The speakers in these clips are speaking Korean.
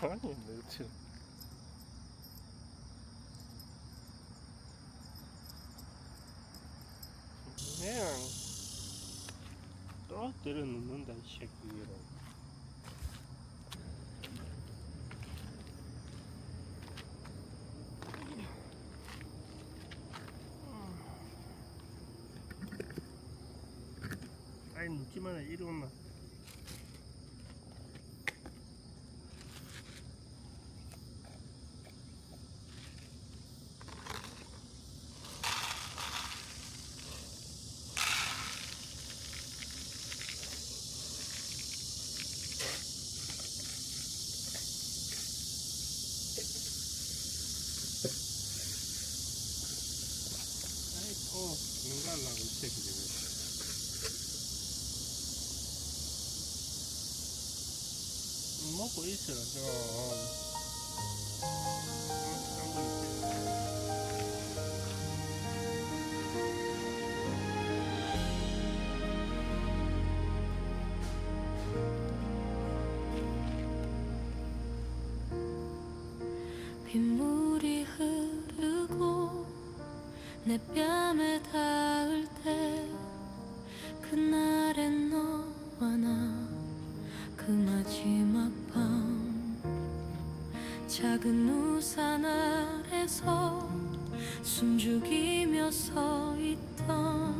가만히 있네, 그치? 그냥 떨어뜨려 놓는다, 이 새끼를. 아이, 묻지마, 이리 온나. 아이, 또, 인간라고, 이 새끼들. 먹고 있어라, 좀. 딴 내 뺨에 닿을 때 그날엔 너와 나 그 마지막 밤 작은 우산 아래서 숨죽이며 서 있던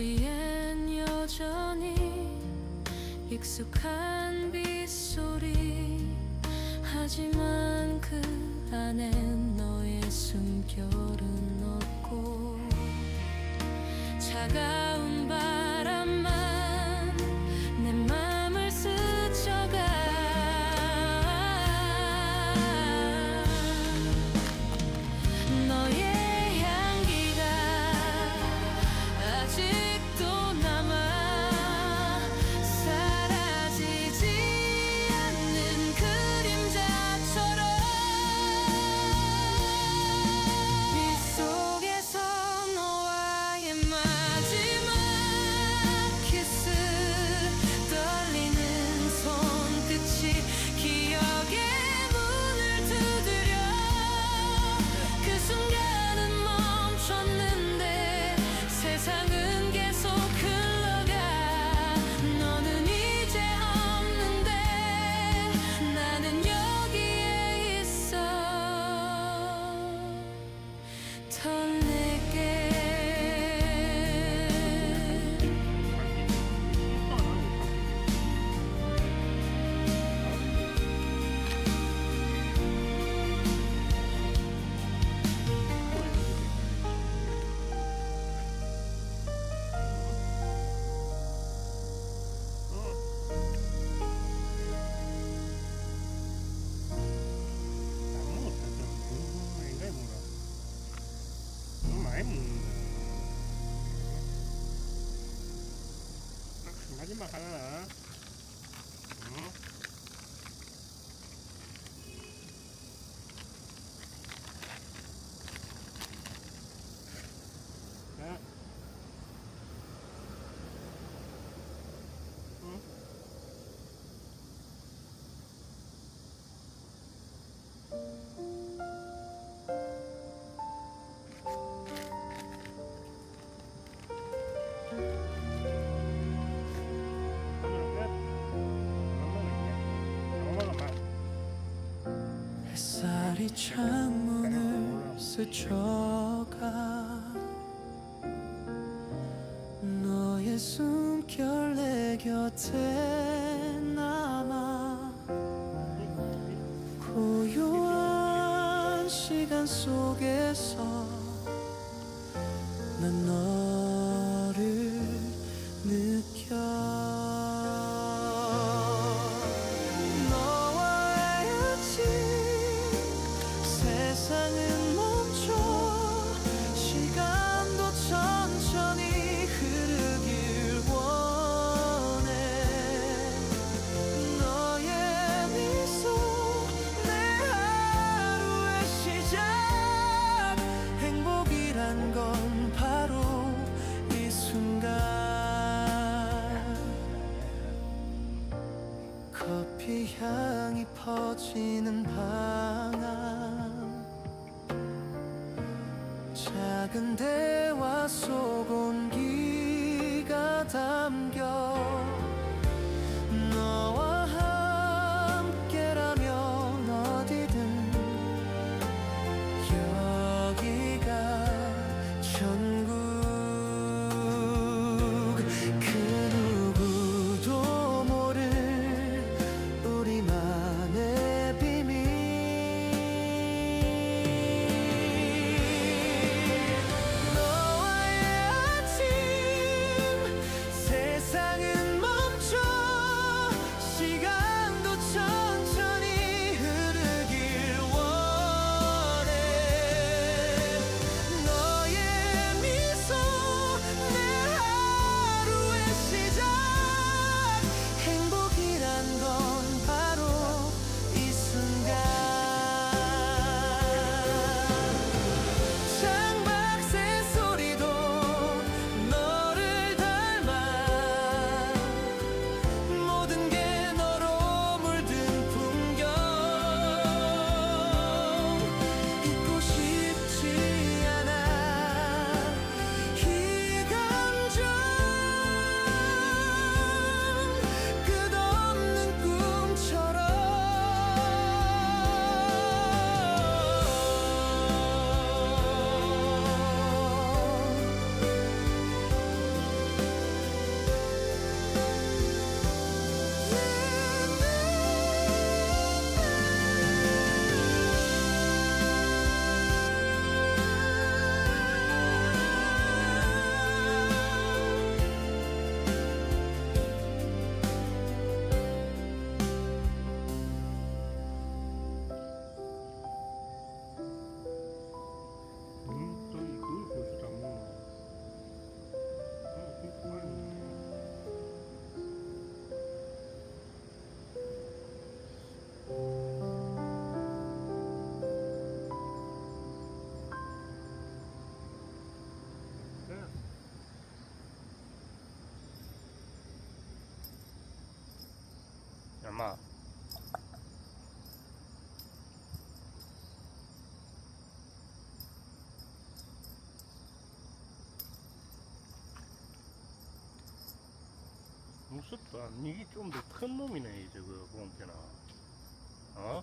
거리엔 여전히 익숙한 빗소리. 하지만 그 안엔 너의 숨결은 없고 차가운 바 I 많이 먹는다. 마 별이 창문을 스쳐가 너의 숨결 내 곁에 남아 고요한 시간 속에서 난너 작은 대화 속 온기가 담겨. 아, 숲도 아니, 이게 좀 더 큰 놈이네, 이제, 그, 봉태나. 어?